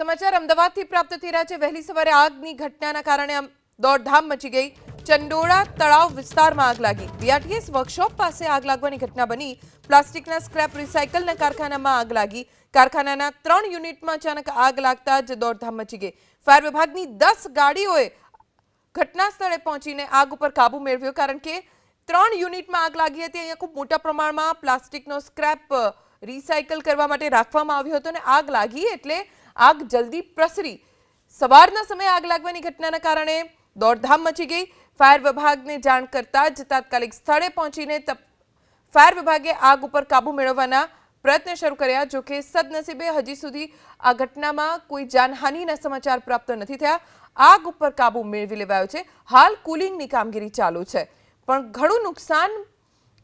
સમાચાર અમદાવાદથી પ્રાપ્ત થઈ રહ્યા છે. વહેલી સવારે આગની ઘટનાના કારણે દોડધામ મચી ગઈ. ચંડોળા તળાવ વિસ્તારમાં આગ લાગી. બીઆરટીએસ વર્કશોપ પાસે આગ લાગવાની ઘટના બની. પ્લાસ્ટિકના સ્ક્રેપ રિસાયકલના કારખાનામાં આગ લાગી. કારખાનાના ત્રણ યુનિટમાં અચાનક આગ લાગતા જ દોડધામ મચી ગઈ. ફાયર વિભાગની દસ ગાડીઓએ ઘટના સ્થળે પહોંચીને આગ ઉપર કાબુ મેળવ્યો. કારણ કે ત્રણ યુનિટમાં આગ લાગી હતી. અહીંયા ખૂબ મોટા પ્રમાણમાં પ્લાસ્ટિકનો સ્ક્રેપ રિસાયકલ કરવા માટે રાખવામાં આવ્યો હતો અને આગ લાગી એટલે આગ જલ્દી પ્રસરી. સવારના સમયે આગ લાગવાની ઘટનાના કારણે દોડધામ મચી ગઈ. ફાયર વિભાગને જાણ કરતા જ તાત્કાલિક સ્થળે પહોંચીને ફાયર વિભાગે આગ ઉપર કાબુ મેળવવાના પ્રયત્ન શરૂ કર્યા, જો કે સદનસીબે હજી સુધી આ ઘટનામાં કોઈ જાનહાનિના સમાચાર પ્રાપ્ત નથી થયા. આગ ઉપર કાબુ મેળવી લેવાયો છે. હાલ કુલિંગની કામગીરી ચાલુ છે. પણ ઘણું નુકસાન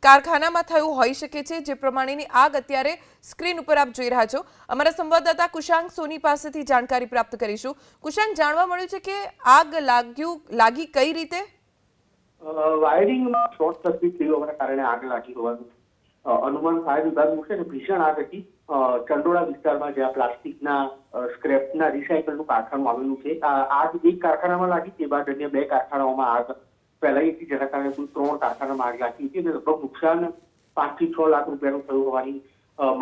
કારખાનામાં થયું હોઈ શકે છે, જે પ્રમાણેની આગ અત્યારે સ્ક્રીન ઉપર આપ જોઈ રહ્યા છો. અમારા સંવાદદાતા કુશાંક સોની પાસેથી જાણકારી પ્રાપ્ત કરીશું. કુશાંક જાણવા મળ્યું છે કે આગ લાગ્યું, લાગી કઈ રીતે? વાયરિંગમાં શોર્ટ સર્કિટ થયું, હોવાના કારણે આગ લાગી હોવાનું. અનુમાન ફાયર વિભાગનું છે ને ભીષણ આગ હતી. ચંડોળા વિસ્તારમાં જ્યાં પ્લાસ્ટિકના સ્ક્રેપના રિસાયકલનું કારખાનું આવેલું છે. આ આગ એક કારખાનામાં લાગી, તે બાદ અન્ય બે કારખાનાઓમાં આગ હતી જેના કારણે કુલ ત્રણ કારખાના માર્ગ લાગી હતી અને લગભગ નુકસાન પાંચથી છ લાખ રૂપિયાનું થયું હોવાની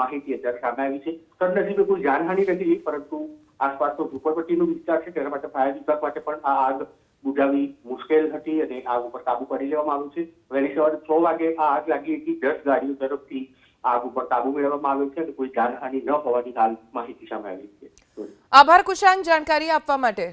માહિતી અત્યારે સામે આવી છે. કદનસીબે કોઈ જાનહાનિ નથી પરંતુ આસપાસનો ઝુંપડપટ્ટીનો વિસ્તાર છે, તેના માટે ફાયર વિભાગ માટે પણ આ આગ બુઝાવવી મુશ્કેલ હતી અને આગ ઉપર કાબુ કરી લેવામાં આવ્યું છે. વહેલી સવારે છ વાગે આ આગ લાગી હતી. દસ ગાડીઓ તરફથી આગ ઉપર કાબુ મેળવવામાં આવ્યો છે અને કોઈ જાનહાનિ ન હોવાની હાલ માહિતી સામે આવી છે. આભાર કુશાંક જાણકારી આપવા માટે.